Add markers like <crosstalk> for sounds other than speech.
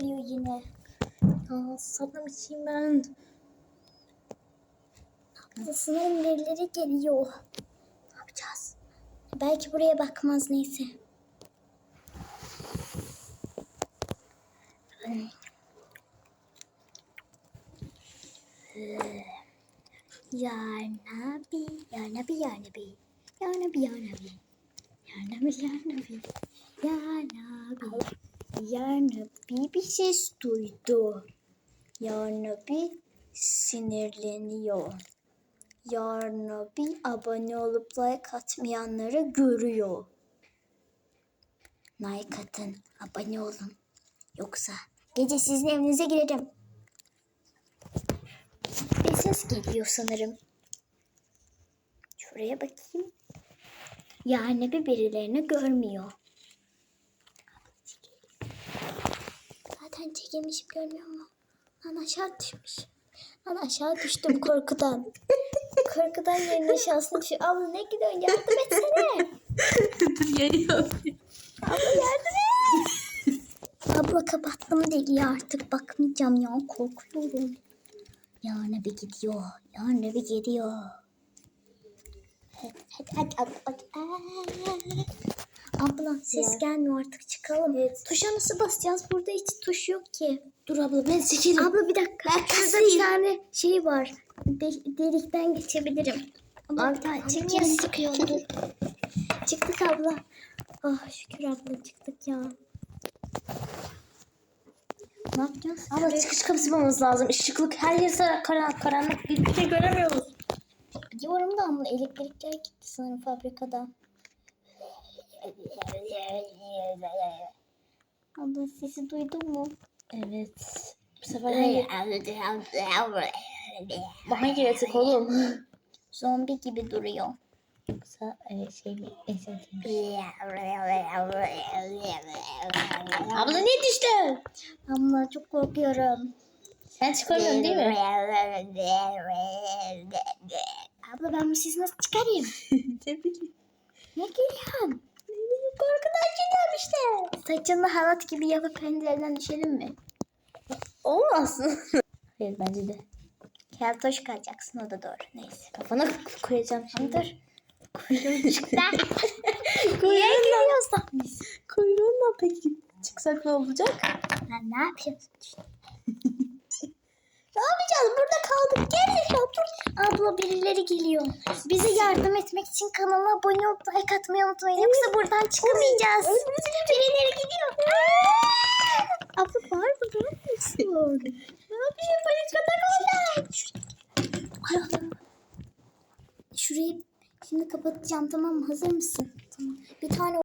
geliyor yine. Aa, sanırım için ben. Sanırım birileri geliyor. Ne yapacağız? Belki buraya bakmaz neyse. Ya Nabi, ya Nabi, ya Nabi. Ya Nabi, ya Nabi. Ya Nabi, ya Nabi. Ya Nabi. Ya Nabi bir ses duydu. Ya Nabi sinirleniyor. Ya Nabi abone olup like atmayanları görüyor. Like atın, abone olun. Yoksa gece sizin evinize girerim. Bir ses geliyor sanırım. Şuraya bakayım. Yani bir birilerini görmüyor. Zaten çekilmişim görmüyor mu? Lan aşağı düşmüş. Lan aşağı düştüm korkudan. <laughs> korkudan yerin aşağısına düşüyor. Abla ne gidiyorsun? Yardım etsene. Dur yayın Abla yardım et. Abla kapattım deliği artık bakmayacağım ya korkuyorum. Ya ne bir gidiyor. Ya ne bir gidiyor. Hadi hadi hadi hadi. hadi. Abla ses Ya. gelmiyor artık çıkalım. Tuşa nasıl basacağız? Burada hiç tuş yok ki. Dur abla ben seçerim. Abla bir dakika. Ben Şurada bir tane şey var. De- delikten geçebilirim. Abla bir tane sıkıyor dur. Çıktık abla. Ah şükür abla çıktık ya. Ne yapacağız? Abla çıkış kapısı bulmamız lazım. Işıklık her yer karanlık karanlık. Bir şey göremiyoruz. Biliyorum da ama elektrikler gitti sanırım fabrikada. Abla sesi duydun mu? Evet. Bu sefer ne? Bu hangi yaratık oğlum? Zombi gibi duruyor. Yoksa e, şey mi? En sevdiğim. Abla ne düştü? Ama çok korkuyorum. Sen çıkarmıyorsun değil mi? Abla ben bu sesi nasıl çıkarayım? <laughs> ne bileyim. Ne gülüyorsun? Korkudan geliyorum işte. Saçını halat gibi yapıp pencereden düşelim mi? Olmasın. <laughs> Hayır bence de. Keltoş kalacaksın o da doğru. Neyse. Kafana koyacağım şimdi. dur. Kuyruğum <laughs> çıktı. Niye <laughs> gülüyorsun kuyruğunla peki çıksak ne olacak? Lan ne yapıyorsun? Ne yapacağız? Burada kaldık. Gel ya Abla birileri geliyor. Bize yardım etmek için kanala abone olup like atmayı unutmayın. Yoksa buradan çıkamayacağız. Birileri gidiyor. Abla bağırma ne yapıyorsun? Ne yapayım? Panik atak olacak. Ay Allah. Şurayı şimdi kapatacağım tamam mı? Hazır mısın? Tamam. Bir tane